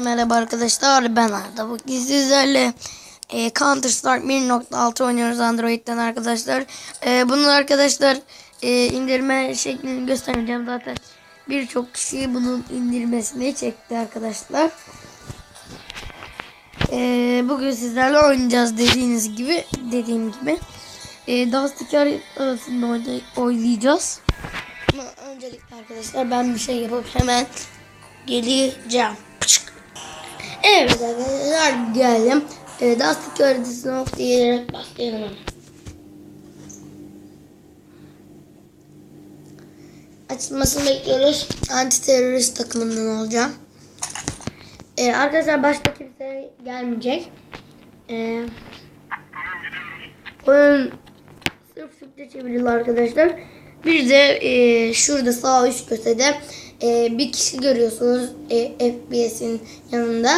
Merhaba arkadaşlar ben Arda bugün sizlerle e, Counter Strike 1.6 oynuyoruz Android'den arkadaşlar. E, bunun arkadaşlar e, indirme şeklini göstereceğim zaten birçok kişi bunun indirmesini çekti arkadaşlar. E, bugün sizlerle oynayacağız dediğiniz gibi dediğim gibi. E, Dusty arasında oynay- oynayacağız. Ama öncelikle arkadaşlar ben bir şey yapıp hemen geleceğim. Evet arkadaşlar geldim. E, Dusty Curtis Snow diyerek başlayalım. Açılmasını bekliyoruz. Anti terörist takımından olacağım. E, arkadaşlar başta kimse gelmeyecek. E, oyun sırf Türkçe çevrili arkadaşlar. Bir de e, şurada sağ üst köşede e, bir kişi görüyorsunuz e, FPS'in yanında.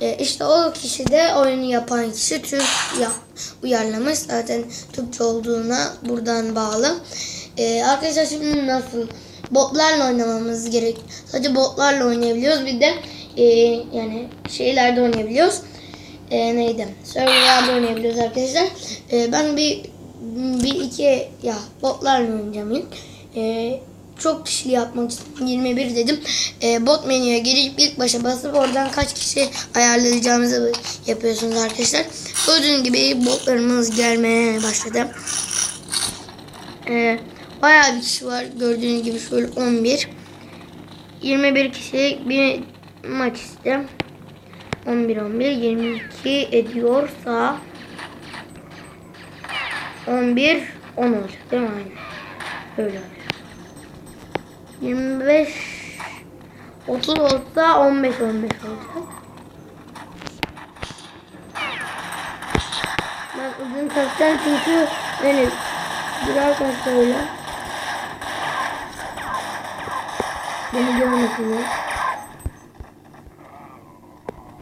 E, işte o kişi de oyunu yapan kişi Türk ya, uyarlamış. Zaten Türkçe olduğuna buradan bağlı. E, arkadaşlar şimdi nasıl botlarla oynamamız gerek. Sadece botlarla oynayabiliyoruz. Bir de e, yani şeylerde oynayabiliyoruz. E, neydi? Server'larda oynayabiliyoruz arkadaşlar. E, ben bir bir iki ya botlarla oynayacağım ilk. E, çok kişili yapmak için 21 dedim. E, bot menüye girip ilk başa basıp oradan kaç kişi ayarlayacağımızı yapıyorsunuz arkadaşlar. Gördüğünüz gibi botlarımız gelmeye başladı. E, bayağı bir kişi var. Gördüğünüz gibi şöyle 11. 21 kişilik bir maç işte. 11 11 22 ediyorsa 11 10 olacak değil mi aynı? Öyle olacak. 25 30 olsa 15 15 olacak. Ben uzun takacağım çünkü yani durarken şöyle beni görmesinler.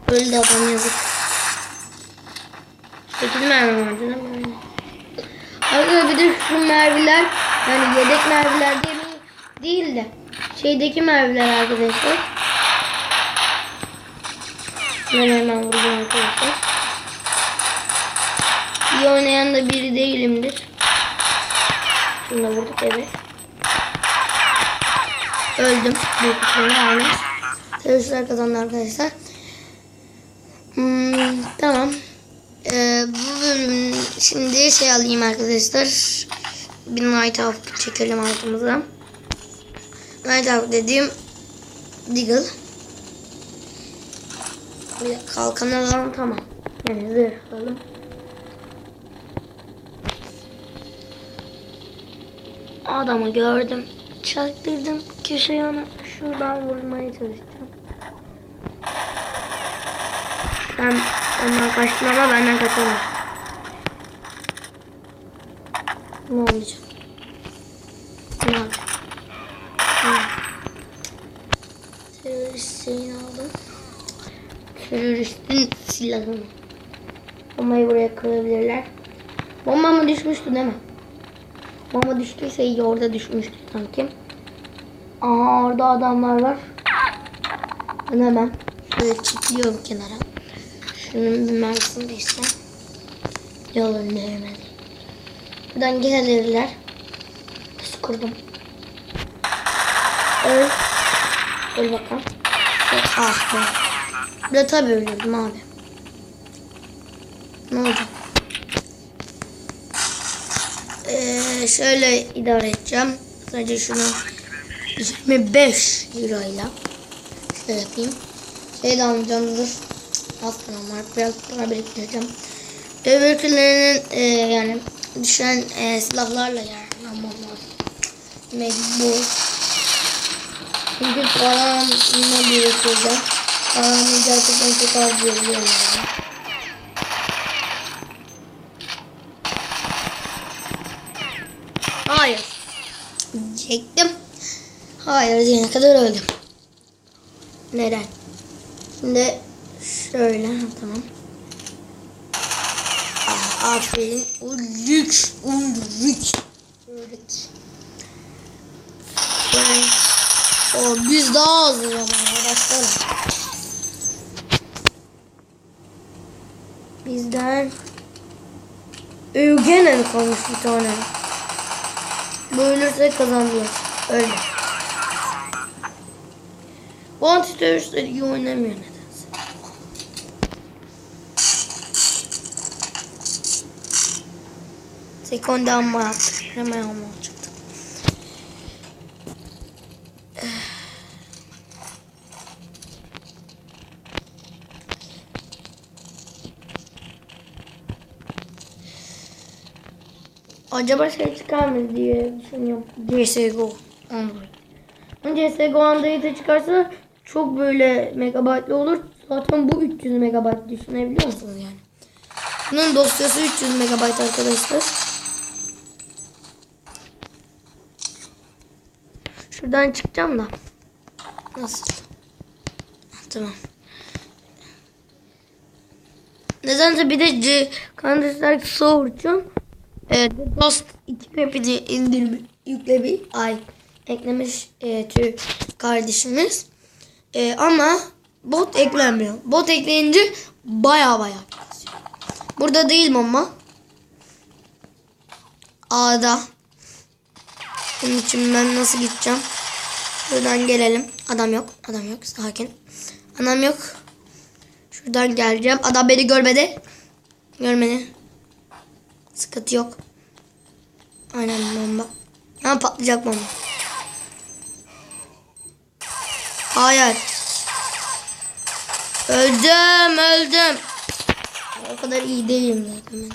Öldü adam yazık. Sekiz mermi vardı değil mi? Arkadaşlar bir de şu mermiler yani yedek mermiler değil, değil de şeydeki mermiler arkadaşlar. Ben hemen vuracağım arkadaşlar. İyi oynayan da biri değilimdir. Şunu da vurduk evet. Öldüm. Büyük kazandı arkadaşlar. Hmm, tamam. Ee, bu bölüm şimdi şey alayım arkadaşlar. Bir night out çekelim altımıza. Out dediğim Deagle. De kalkan alalım tamam. Yani zırh alalım. Adamı gördüm. Çaktırdım. Köşeye ona şuradan vurmaya çalışacağım. Ben ondan kaçtım ama benden kaçamaz. Ne olacak? Ne olacak? Ne? Terörist şeyini aldım. Teröristin silahını. Bombayı buraya kırabilirler. Bomba mı düşmüştü değil mi? Bomba düştüyse iyi orada düşmüştü sanki. Aha orada adamlar var. Ben hemen şöyle çekiliyorum kenara. Şunun bir mermisini değiştireyim. Yolun değmedi. Buradan gelirler. Nasıl kurdum? Öl. Öl bakalım. Ah be. Burada tabii ölürdüm abi. Ne olacak? Ee, şöyle idare edeceğim. Sadece şunu 25 lirayla şöyle yapayım. Şey de almayacağım dur. Param var. Biraz para biriktireceğim. Öbürkülerinin e, yani düşen e, silahlarla yararlanmam lazım. Mecbur. Çünkü paramı biriktireceğim. Paramı gerçekten çok az görüyorum. Hayır. Çektim. Hayır diyene kadar öldüm. Neden? Şimdi şöyle tamam. Aferin. O. O lüks. Lüks. Şöyle. O biz daha az vurmaya başlayalım. Bizden Eugene kalmış bir tane. Bu ölürse kazandılar. Öyle. Bu antiteröristler iyi oynamıyor nedense. Sekonde amma yaptık. Hemen amma. Acaba şey çıkar mı diye düşünüyorum. CSGO Android. CSGO Android'e çıkarsa çok böyle megabaytlı olur. Zaten bu 300 megabayt düşünebiliyor musunuz yani? Bunun dosyası 300 megabayt arkadaşlar. Şuradan çıkacağım da. Nasıl? Tamam. Nedense bir de C Counter Strike e, The Dust 2 map'i indir yükle bir ay eklemiş e, Türk kardeşimiz. E, ama bot eklenmiyor. Bot ekleyince baya baya. Burada değilim ama. A'da. Bunun için ben nasıl gideceğim? Şuradan gelelim. Adam yok. Adam yok. Sakin. Adam yok. Şuradan geleceğim. Adam beni görmedi. Görmedi. Sıkıntı yok. Aynen bomba. Ha patlayacak bomba. Hayır. Öldüm öldüm. O kadar iyi değilim zaten.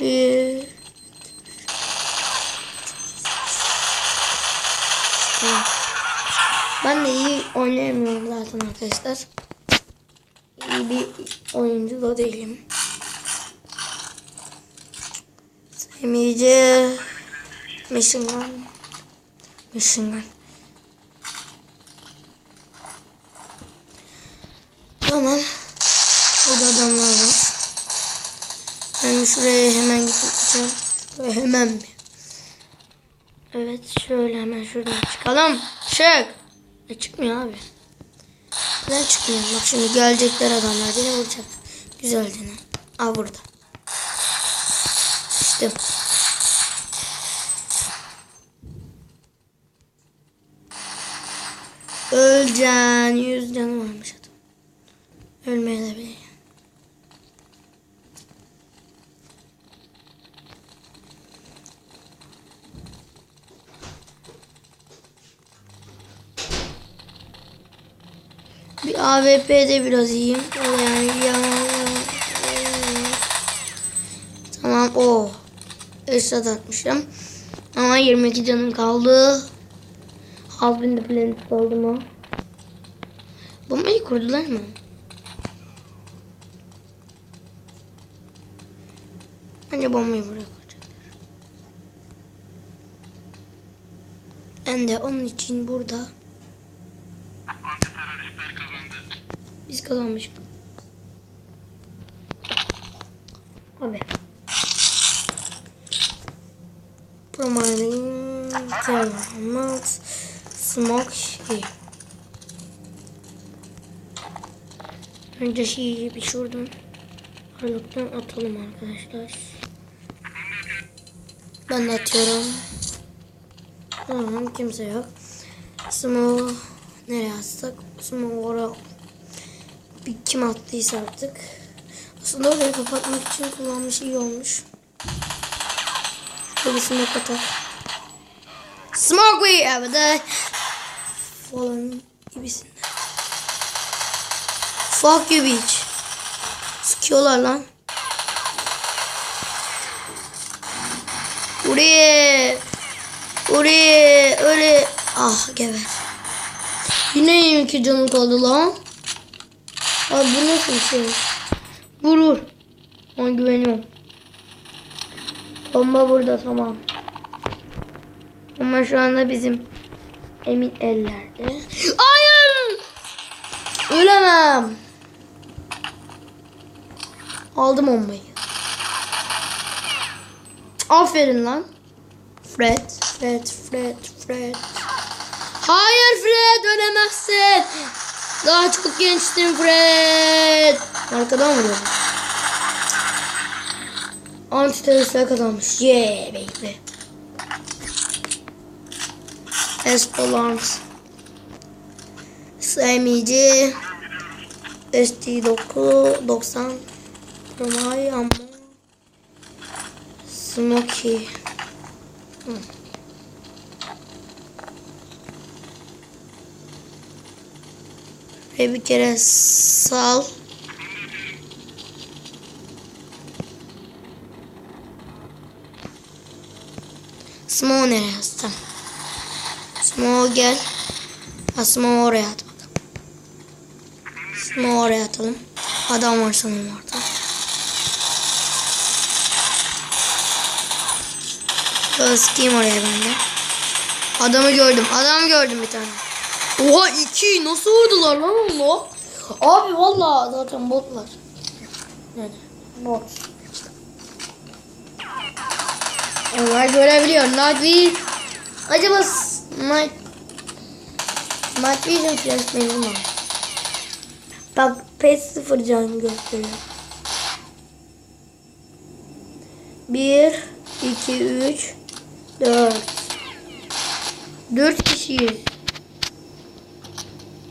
Bir... Ben de iyi oynayamıyorum zaten arkadaşlar. Bir oyuncu da değilim. Sevmeyece Machine Gun. Machine Gun. Tamam. Burada adamlar var. Ben şuraya hemen gideceğim. Şuraya hemen mi? Evet şöyle hemen şuradan çıkalım. Çık. E çıkmıyor abi. Neden çıkmıyor? Bak şimdi gelecekler adamlar. Beni vuracak. Güzel dene. Aa burada. İşte. Öleceksin. Yüz canı varmış adam. Ölmeye de. Bir AWP'de biraz iyiyim. Yani ya. Tamam o. Esat atmışım. Ama 22 canım kaldı. Halbin de planet oldu mu? Bombayı kurdular mı? Bence bombayı buraya koyacaklar. Ben de onun için burada Antiteröristler kazandı. Biz kazanmıştık. Abi. Promining Terminals Smoke şey. Önce şeyi bir şuradan Harlock'tan atalım arkadaşlar. Ben de atıyorum. Tamam kimse yok. Smoke nereye atsak? Smoke oraya kim attıysa artık. Aslında orayı kapatmak için kullanmış iyi olmuş. Şöyle smoke atar. Smoke we have the falan gibisinden. Fuck you bitch. Sıkıyorlar lan. Buraya. Buraya. Öyle. Ah geber. Yine 22 canım kaldı lan. Abi bu nasıl bir şey? Vurur. Ona güveniyorum. Bomba burada tamam. Ama şu anda bizim emin ellerde. Hayır! Ölemem. Aldım bombayı. Aferin lan. Fred, Fred, Fred, Fred. Hayır Fred ölemezsin. Daha çok gençsin Fred. Arkadan vuruyor. Antiteröristler kazanmış. Yeah baby. Espolarms. SMG. ST9 90 Promay ama Smoky. Hı. Ve bir kere sal. Smo nereye atsam? Smo gel. Ha Smo oraya at bakalım. Smo oraya atalım. Adam var sanırım orada. Böyle sıkayım oraya ben de. Adamı gördüm. Adam gördüm bir tane. Oha iki nasıl vurdular lan onu? Abi valla zaten botlar. Yani bot. Onlar görebiliyor. Night Vision. Acaba Night Night Vision flash benim var. Bak PES 0 can gösteriyor. 1 2 3 4 4 kişiyiz.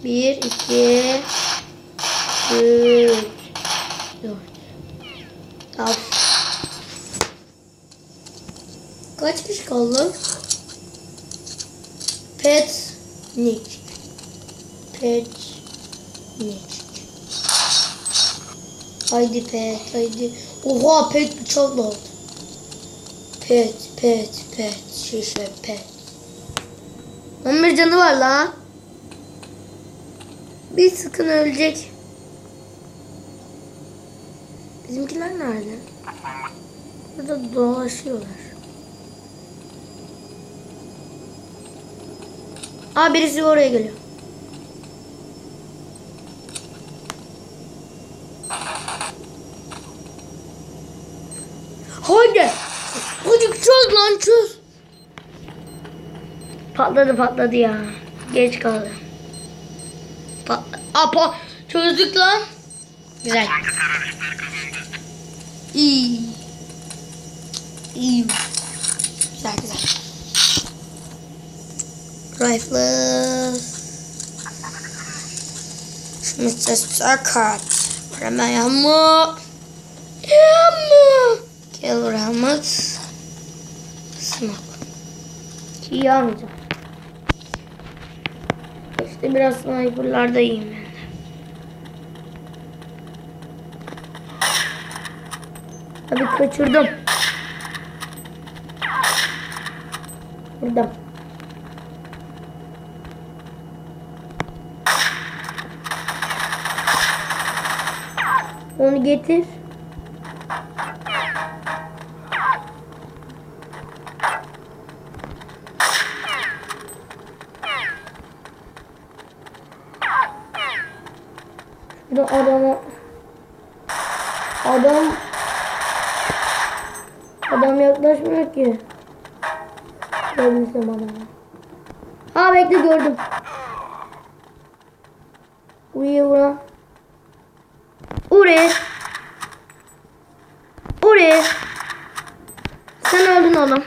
1 2 3 4 Tamam. Kaç kişi kaldı? Pet Nick. Pet Nick. Haydi pet haydi. Oha pet bıçak da aldı. Pet pet pet şişe pet. 11 canı var lan. Bir sıkın ölecek. Bizimkiler nerede? Burada dolaşıyorlar. Aa birisi oraya geliyor. Haydi. Hadi çöz lan çöz. Patladı patladı ya. Geç kaldı. Pa- çözdük lan. Güzel. İyi. İyi. Güzel güzel. Rifle. Mr. Sakat. Hemen yanma. Yanma. Kill Rahmat. Smoke. İyi almayacağım. İşte biraz sniperlarda iyiyim ben de. Abi kaçırdım. Burada. Onu getir. Burada adamı adam adam yaklaşmıyor ki. Gördüm adamı. Ha bekle gördüm. Buraya bura. Oraya. Oraya. Sen öldün oğlum.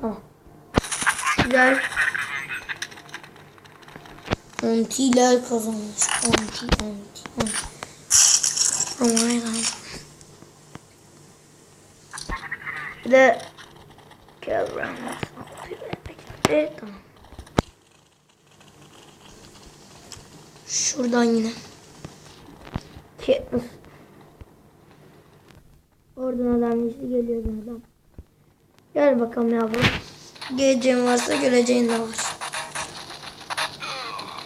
Tamam. Güzel. Antiler kazanmış. Anti, anti, anti. Romanya lazım. Bir de gel buraya. Evet, tamam. Şuradan yine. Katniss. Oradan adam işte geliyor adam. Gel bakalım yavrum. Geleceğin varsa göreceğin de var.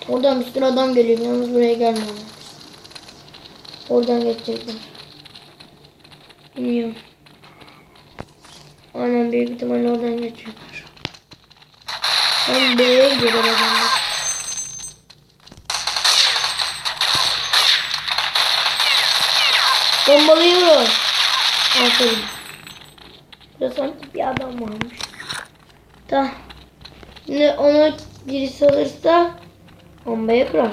Oradan bir sürü adam geliyor. Yalnız buraya gelmiyorlar. Oradan geçecekler. Bilmiyorum. Aynen büyük ihtimalle oradan geçecekler. Ben B'ye gidiyor Bombalıyorum. Aferin. Sanki bir adam varmış. Da. Şimdi onu birisi alırsa bombayı kurar.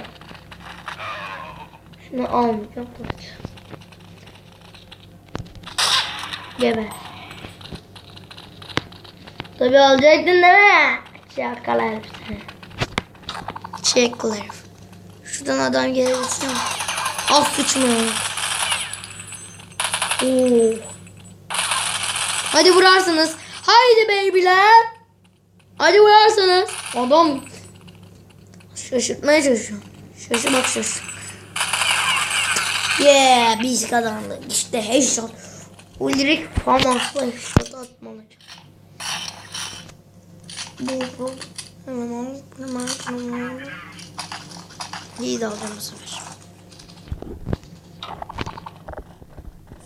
Şunu almayacağım kılıç. Geber. Tabii alacaktın değil mi? Şakalar seni. Çekler. Şuradan adam gelebilsin. Az sıçmıyor. Oo. Hadi vurarsınız. Haydi babyler. Hadi vurarsınız. Adam şaşırtmaya çalışıyor. Şaşı bak şaşı. Yeah biz kazandık. İşte headshot. Ulrik famasla headshot atmalı. Bu bu. Hemen. Hemen hemen. İyi alacağım bu sefer.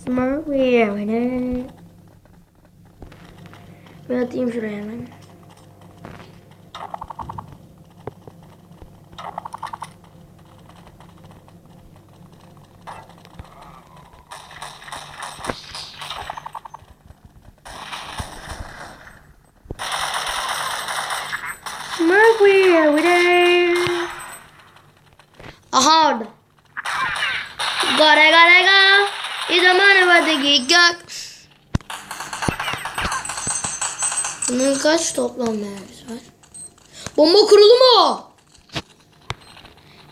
Smoke me hemen. Ben atayım şuraya hemen. Smoke me hemen. Aha orada. Gare gare ga. İdamane gigak. Bunun kaç toplam mermisi var? Bomba kurulu mu?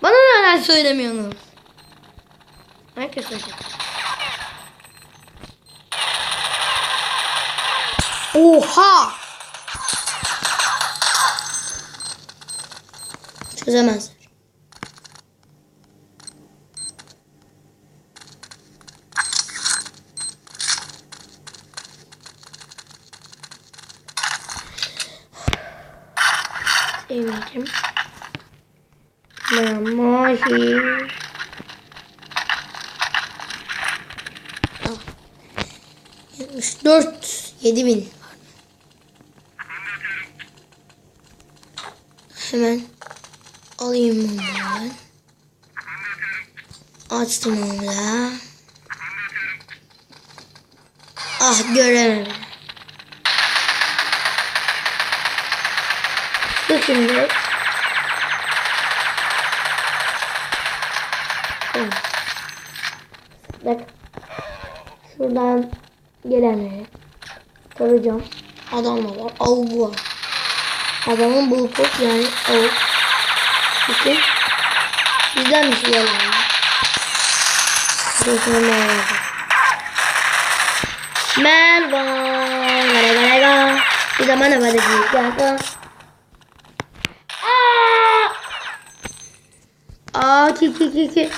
Bana neden söylemiyorsunuz? Herkes söyleyecek. Oha! Çözemezler. Mamahi. Ah. 74 7000 Hemen alayım bunu ben. Açtım onu da. Ah göremedim. Dur şimdi. Şuradan gelenleri tarayacağım. Adam var. Var. Adamın bu pop yani av. Bütün bizden bir şey yani. Burasına merhaba. Merhaba. Gara gara. Bir zaman havada büyük yaka. Aa ki ki ki ki.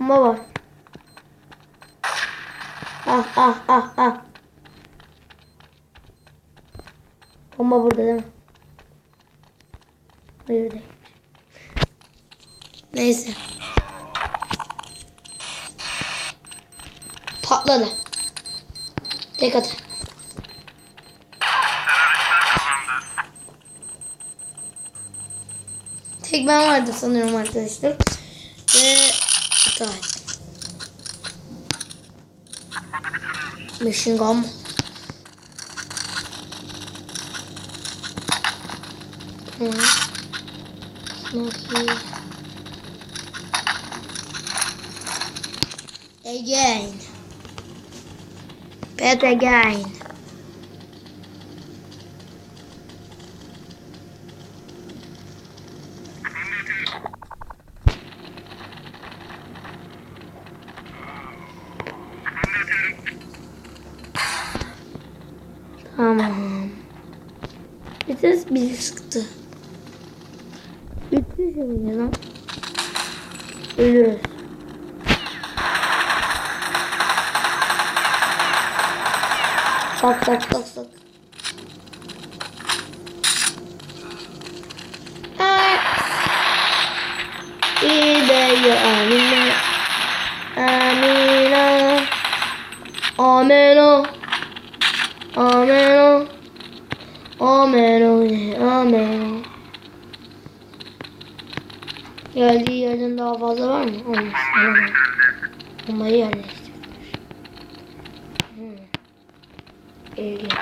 Bomba var. Ah ah ah ah. Bomba burada değil mi? Hayır değil. Neyse. Patladı. Tek at. Tek ben vardı sanıyorum arkadaşlar. Ve iptal. Machine gun. Hmm. Smoky. Again. Bet again. Tamam. Bir ses bizi sıktı. Bitti şimdi lan. Ölürüz. Sak sak sak sak. Amena. Amena. Geldiği yerden daha fazla var mı? Olmuş. Alamam. Bombayı yerleştir. İlginç.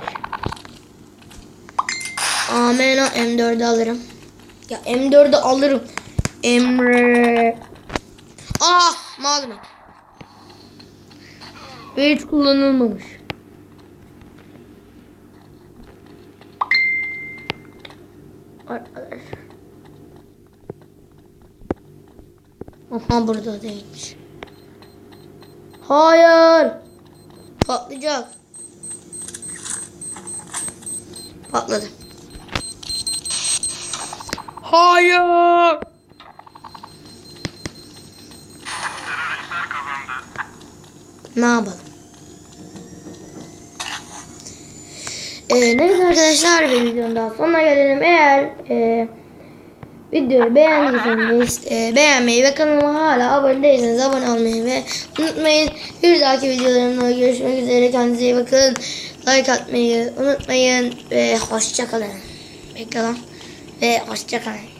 Amena M4'ü alırım. Ya M4'ü alırım. Emre. Ah Magnum. Ve hiç kullanılmamış. Arkadaşlar. Aha burada değilmiş. Hayır. Patlayacak. Patladı. Hayır. Ne yapalım? Ee, neyse arkadaşlar bir videonun daha sonuna gelelim. Eğer e, videoyu beğendiyseniz e, beğenmeyi ve kanalıma hala abone değilseniz abone olmayı ve unutmayın. Bir dahaki videolarımda görüşmek üzere. Kendinize iyi bakın. Like atmayı unutmayın ve hoşçakalın. Bekle lan. Ve hoşçakalın.